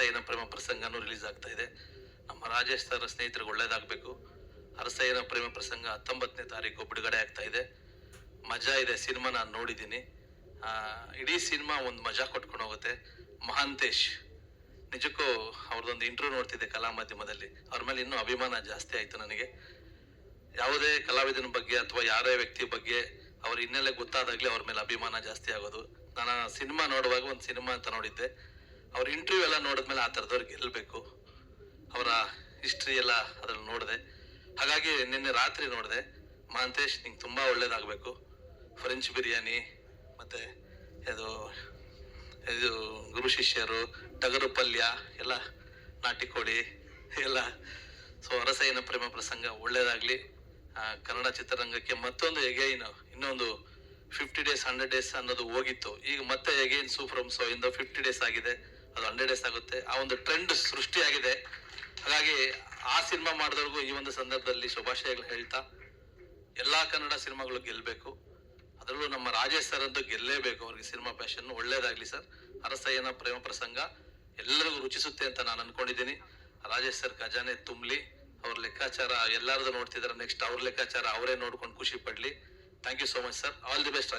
ಅರಸಯ್ಯನ ಪ್ರೇಮ ಪ್ರಸಂಗನೂ release ಆಗ್ತಾ ಇದೆ. ನಮ್ಮ ರಾಜೇಶ್ ಸರ್ ಸ್ನೇಹಿತರಿಗೆ ಒಳ್ಳೇದಾಗಬೇಕು. ಅರಸಯ್ಯನ ಪ್ರೇಮ ಪ್ರಸಂಗ ಹತ್ತೊಂಬತ್ತನೇ ತಾರೀಕು ಬಿಡುಗಡೆ ಆಗ್ತಾ ಇದೆ. ಮಜಾ ಇದೆ, ಸಿನಿಮಾ ನಾನು ನೋಡಿದ್ದೀನಿ. ಇಡೀ ಸಿನಿಮಾ ಒಂದು ಮಜಾ ಕೊಟ್ಕೊಂಡು ಹೋಗುತ್ತೆ. ಮಹಾಂತೇಶ್, ನಿಜಕ್ಕೂ ಅವ್ರದ್ದೊಂದು ಇಂಟರ್ವ್ಯೂ ನೋಡ್ತಿದ್ದೆ ಕಲಾ ಮಾಧ್ಯಮದಲ್ಲಿ. ಅವ್ರ ಮೇಲೆ ಇನ್ನೂ ಅಭಿಮಾನ ಜಾಸ್ತಿ ಆಯಿತು ನನಗೆ. ಯಾವುದೇ ಕಲಾವಿದನ ಬಗ್ಗೆ ಅಥವಾ ಯಾರೇ ವ್ಯಕ್ತಿ ಬಗ್ಗೆ ಅವ್ರ ಹಿನ್ನೆಲೆ ಗೊತ್ತಾದಾಗಲೇ ಅವ್ರ ಮೇಲೆ ಅಭಿಮಾನ ಜಾಸ್ತಿ ಆಗೋದು. ನಾನು ಸಿನಿಮಾ ನೋಡುವಾಗ ಒಂದು ಸಿನಿಮಾ ಅಂತ ನೋಡಿದ್ದೆ. ಅವ್ರ ಇಂಟರ್ವ್ಯೂ ಎಲ್ಲ ನೋಡಿದ್ಮೇಲೆ ಆ ಥರದವ್ರು ಗೆಲ್ಲಬೇಕು ಅವರ ಹಿಸ್ಟ್ರಿ ಎಲ್ಲ ಅದ್ರಲ್ಲಿ ನೋಡಿದೆ. ಹಾಗಾಗಿ ನಿನ್ನೆ ರಾತ್ರಿ ನೋಡಿದೆ. ಮಾಂತೇಶ್, ನಿಂಗೆ ತುಂಬ ಒಳ್ಳೇದಾಗಬೇಕು. ಫ್ರೆಂಚ್ ಬಿರಿಯಾನಿ, ಮತ್ತೆ ಇದು ಇದು ಗುರು ಶಿಷ್ಯರು, ಟಗರು ಪಲ್ಯ, ಎಲ್ಲ ನಾಟಿ ಕೋಳಿ, ಎಲ್ಲ. ಸೊ ಅರಸಯ್ಯನ ಪ್ರೇಮ ಪ್ರಸಂಗ ಒಳ್ಳೇದಾಗಲಿ. ಕನ್ನಡ ಚಿತ್ರರಂಗಕ್ಕೆ ಮತ್ತೊಂದು ಎಗೈನ್ ಇನ್ನೊಂದು ಫಿಫ್ಟಿ ಡೇಸ್ ಹಂಡ್ರೆಡ್ ಡೇಸ್ ಅನ್ನೋದು ಹೋಗಿತ್ತು. ಈಗ ಮತ್ತೆ ಎಗೈನ್ ಸೂಫ್ರಮ್ ಸೊ ಇಂದ ಫಿಫ್ಟಿ ಡೇಸ್ ಆಗಿದೆ. ಅದು ಹಂಡ್ರೆಡ್ ಡೇಸ್ ಆಗುತ್ತೆ. ಆ ಒಂದು ಟ್ರೆಂಡ್ ಸೃಷ್ಟಿಯಾಗಿದೆ. ಹಾಗಾಗಿ ಆ ಸಿನಿಮಾ ಮಾಡಿದವ್ರಿಗೂ ಈ ಒಂದು ಸಂದರ್ಭದಲ್ಲಿ ಶುಭಾಶಯಗಳು ಹೇಳ್ತಾ, ಎಲ್ಲಾ ಕನ್ನಡ ಸಿನಿಮಾಗಳು ಗೆಲ್ಲಬೇಕು ಅದರಲ್ಲೂ ನಮ್ಮ ರಾಜೇಶ್ ಸರ್ ಅಂತೂ ಗೆಲ್ಲೇಬೇಕು. ಅವ್ರಿಗೆ ಸಿನಿಮಾ ಪ್ಯಾಶನ್ ಒಳ್ಳೇದಾಗ್ಲಿ ಸರ್ ಅರಸಯ್ಯನ ಪ್ರೇಮ ಪ್ರಸಂಗ ಎಲ್ಲರಿಗೂ ರುಚಿಸುತ್ತೆ ಅಂತ ನಾನು ಅನ್ಕೊಂಡಿದ್ದೀನಿ. ರಾಜೇಶ್ ಸರ್ ಖಜಾನೆ ತುಂಬಲಿ. ಅವ್ರ ಲೆಕ್ಕಾಚಾರ ಎಲ್ಲಾರದು ನೋಡ್ತಿದಾರೆ. ನೆಕ್ಸ್ಟ್ ಅವ್ರ ಲೆಕ್ಕಾಚಾರ ಅವರೇ ನೋಡ್ಕೊಂಡು ಖುಷಿ ಪಡ್ಲಿ. Thank you so much sir all the best